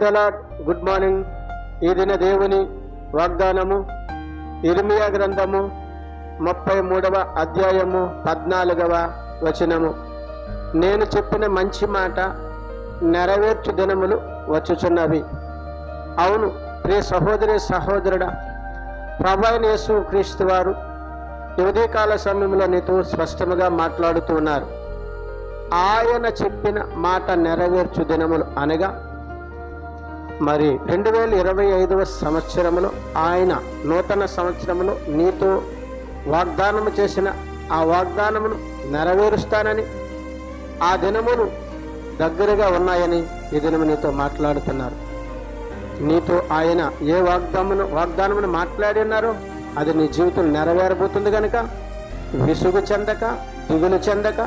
Praise good morning. ఈ దిన దేవుని వాగ్దానము ఇర్మియా గ్రంథము ముప్పై మూడవ అధ్యాయము పద్నాలుగవ వచనము. నేను చెప్పిన మంచి మాట నెరవేర్చు దినములు వచ్చుచున్నవి. అవును ప్రియ సహోదరి సహోదరుడా ప్రభాని యేసు క్రీస్తు వారు ఉదయకాల సమయంలో నీతో స్పష్టముగా మాట్లాడుతున్నారు ఆయన చెప్పిన మాట నెరవేర్చు దినములు అనగా మరి రెండు వేల ఇరవై ఐదవ సంవత్సరంలో ఆయన నూతన సంవత్సరంలో నీతో వాగ్దానము చేసిన ఆ వాగ్దానమును నెరవేరుస్తానని ఆ దినములు దగ్గరగా ఉన్నాయని ఈ దినము నీతో మాట్లాడుతున్నారు. నీతో ఆయన ఏ వాగ్దామును వాగ్దానమును మాట్లాడి ఉన్నారో అది నీ జీవితం నెరవేరబోతుంది కనుక విసుగు చెందక దిగులు చెందక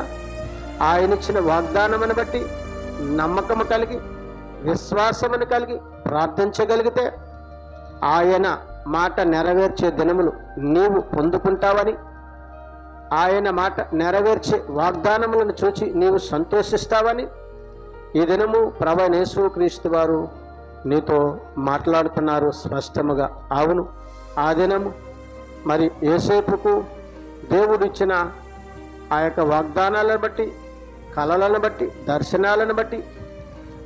ఆయన ఇచ్చిన వాగ్దానమును బట్టి నమ్మకము కలిగి విశ్వాసమును కలిగి ప్రార్థించగలిగితే ఆయన మాట నెరవేర్చే దినములు నీవు పొందుకుంటావని ఆయన మాట నెరవేర్చే వాగ్దానములను చూచి నీవు సంతోషిస్తావని ఈ దినము ప్రభనేసు క్రీస్తు వారు నీతో మాట్లాడుతున్నారు స్పష్టముగా. అవును ఆ దినము మరి ఏసేపుకు దేవుడిచ్చిన ఆ యొక్క వాగ్దానాలను బట్టి కళలను బట్టి దర్శనాలను బట్టి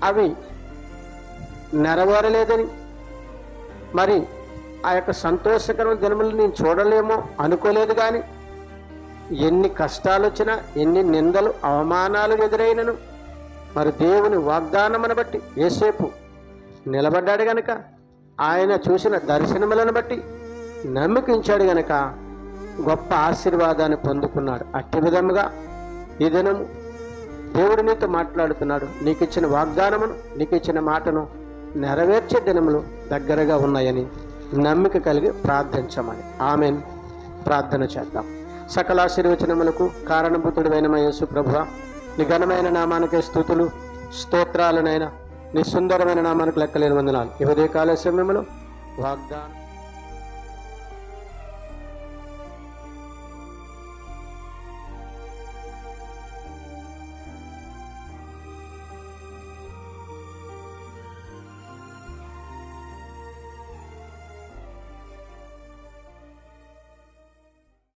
అవి నెరవేరలేదని. మరి ఆ యొక్క సంతోషకరమైన దినములు నేను చూడలేమో అనుకోలేదు కానీ ఎన్ని కష్టాలు వచ్చినా ఎన్ని నిందలు అవమానాలు ఎదురైనను మరి దేవుని వాగ్దానమును బట్టి ఏసేపు నిలబడ్డాడు గనక ఆయన చూసిన దర్శనములను బట్టి నమ్మకించాడు గనక గొప్ప ఆశీర్వాదాన్ని పొందుకున్నాడు. అట్టి విధముగా ఈ దినము దేవుడు నీతో మాట్లాడుతున్నాడు. నీకు ఇచ్చిన వాగ్దానమును నీకు ఇచ్చిన మాటను నెరవేర్చే దినములు దగ్గరగా ఉన్నాయని నమ్మిక కలిగి ప్రార్థించమని. ఆమెన్. ప్రార్థన చేద్దాం. సకల ఆశీర్వచనములకు కారణభూతుడైన మా యేసు ప్రభువ నీ ఘనమైన నామానికే స్థుతులు స్తోత్రాలనైనా నీ సుందరమైన నామానికి లెక్కలేని వందనాలు. ఈ ఉదయ సమయంలో వాగ్దానం